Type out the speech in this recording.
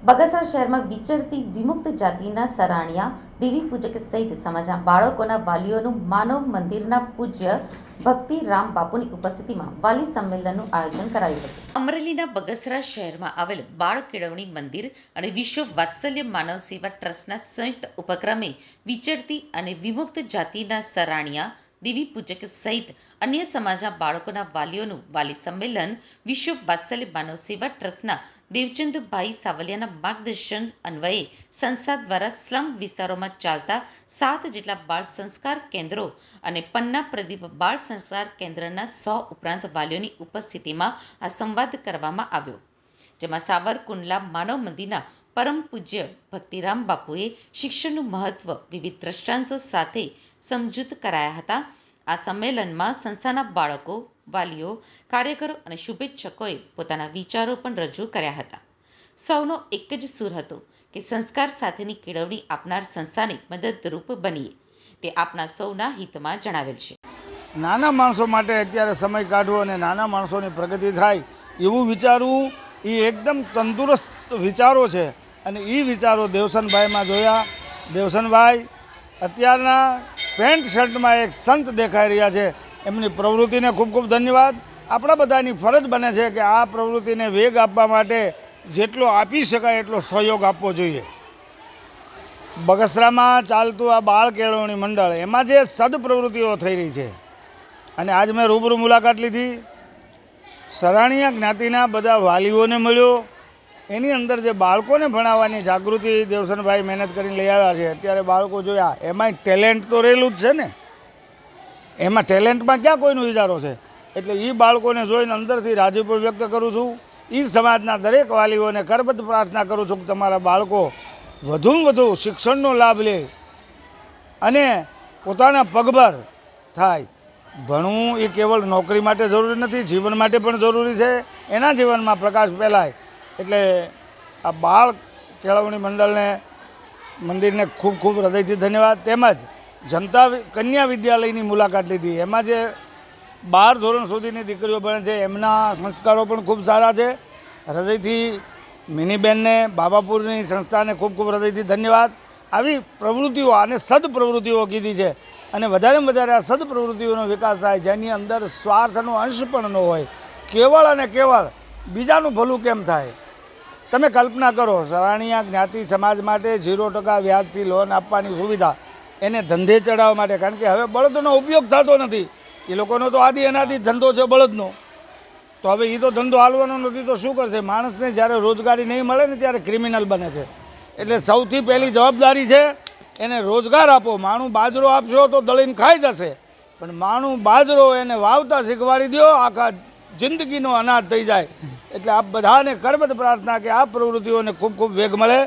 બગસરા શહેરમાં વિચરતી વિમુક્ત જાતિના સરાણિયા દેવી પૂજક સહિત સમાજના બાળકોના વાલીઓનું માનવ મંદિરના પૂજ્ય ભક્તિ રામ બાપુની ઉપસ્થિતિમાં વાલી સંમેલનનું આયોજન કરાયું હતું. અમરેલીના બગસરા શહેરમાં આવેલ બાળ કેળવણી મંદિર અને વિશ્વ વાત્સલ્ય માનવ સેવા ટ્રસ્ટના સંયુક્ત ઉપક્રમે વિચરતી અને વિમુક્ત જાતિના સરાણિયા દેવી પૂજક સહિત અન્ય સમાજના બાળકોના વાલીઓનું વાલી સંમેલન વિશ્વ વાત્સલ્ય માનવ સેવા ટ્રસ્ટના દેવચંદભાઈ સાવલિયાના માર્ગદર્શન અન્વયે સંસ્થા દ્વારા સ્લમ વિસ્તારોમાં ચાલતા સાત જેટલા બાળ સંસ્કાર કેન્દ્રો અને પન્ના પ્રદીપ બાળ સંસ્કાર કેન્દ્રના સો ઉપરાંત વાલીઓની ઉપસ્થિતિમાં આ સંવાદ કરવામાં આવ્યો, જેમાં સાવરકુંડલા માનવ મંદિરના પરમ પૂજ્ય ભક્તિરામ બાપુએ શિક્ષણનું મહત્વ વિવિધ દ્રષ્ટાંતો સાથે સમજૂત કરાયા હતા. આ સંમેલનમાં સંસ્થાના બાળકો, વાલીઓ, કાર્યકરો અને શુભેચ્છકોએ પોતાના વિચારો પણ રજૂ કર્યા હતા. સૌનો એક જ સૂર હતો કે સંસ્કાર સાથેની કેળવણી આપનાર સંસ્થાને મદદરૂપ બનીએ, તે આપના સૌના હિતમાં જણાવેલ છે. નાના માણસો માટે અત્યારે સમય કાઢવો અને નાના માણસોની પ્રગતિ થાય એવું વિચારવું એ એકદમ તંદુરસ્ત વિચારો છે. અને એ વિચારો દેવસનભાઈમાં જોયા. દેવસનભાઈ, અત્યારના પેન્ટ શર્ટમાં એક સંત દેખાઈ રહ્યા છે. એમની પ્રવૃત્તિને ખૂબ ખૂબ ધન્યવાદ. આપણા બધાની ફરજ બને છે કે આ પ્રવૃત્તિને વેગ આપવા માટે જેટલો આપી શકાય એટલો સહયોગ આપવો જોઈએ. બગસરામાં ચાલતું આ બાળ કેળવણી મંડળ, એમાં જે સદપ્રવૃત્તિઓ થઈ રહી છે. અને આજ મેં રૂબરૂ મુલાકાત લીધી. સરાણીયા જ્ઞાતિના બધા વાલીઓને મળ્યો. એની અંદર જે બાળકોને ભણાવવાની જાગૃતિ દેવસનભાઈ મહેનત કરીને લઈ આવ્યા છે, અત્યારે બાળકો જોયા, એમાંય ટેલેન્ટ તો રહેલું જ છે ને. એમાં ટેલેન્ટમાં ક્યાં કોઈનો ઇજારો છે? એટલે એ બાળકોને જોઈને અંદરથી રાજીપો વ્યક્ત કરું છું. એ સમાજના દરેક વાલીઓને કરબદ્ધ પ્રાર્થના કરું છું કે તમારા બાળકો વધુમાં વધુ શિક્ષણનો લાભ લે અને પોતાના પગભર થાય. ભણવું એ કેવળ નોકરી માટે જરૂરી નથી, જીવન માટે પણ જરૂરી છે. એના જીવનમાં પ્રકાશ ફેલાય. એટલે આ બાળ કેળવણી મંડળને, મંદિરને ખૂબ ખૂબ હૃદયથી ધન્યવાદ. તેમજ જનતા કન્યા વિદ્યાલયની મુલાકાત લીધી. એમાં જે બાર ધોરણ સુધીની દીકરીઓ ભણે છે, એમના સંસ્કારો પણ ખૂબ સારા છે. હૃદયથી મિનીબેનને, બાબાપુરની સંસ્થાને ખૂબ ખૂબ હૃદયથી ધન્યવાદ. આવી પ્રવૃત્તિઓ, આને સદપ્રવૃત્તિઓ કીધી છે. અને વધારેમાં વધારે આ સદપ્રવૃત્તિઓનો વિકાસ થાય, જેની અંદર સ્વાર્થનો અંશ પણ ન હોય. કેવળ અને કેવળ બીજાનું ભલું કેમ થાય? તમે કલ્પના કરો સરાણીયા જ્ઞાતિ સમાજ માટે ઝીરો ટકા વ્યાજથી લોન આપવાની સુવિધા એને ધંધે ચડાવવા માટે. કારણ કે હવે બળદનો ઉપયોગ થતો નથી. એ લોકોનો તો આદિ અનાદિ ધંધો છે બળદનો. તો હવે એ તો ધંધો હાલવાનો નથી, તો શું કરશે? માણસને જ્યારે રોજગારી નહીં મળે ને ત્યારે ક્રિમિનલ બને છે. એટલે સૌથી પહેલી જવાબદારી છે, એને રોજગાર આપો. માણું બાજરો આપશો તો દળીને ખાઈ જશે. પણ માણું બાજરો એને વાવતા શીખવાડી દો આખા જિંદગીનો અનાજ થઈ જાય. એટલે આપ બધાને કરબદ્ધ પ્રાર્થના કે આ પ્રવૃત્તિઓને ખૂબ ખૂબ વેગ મળે.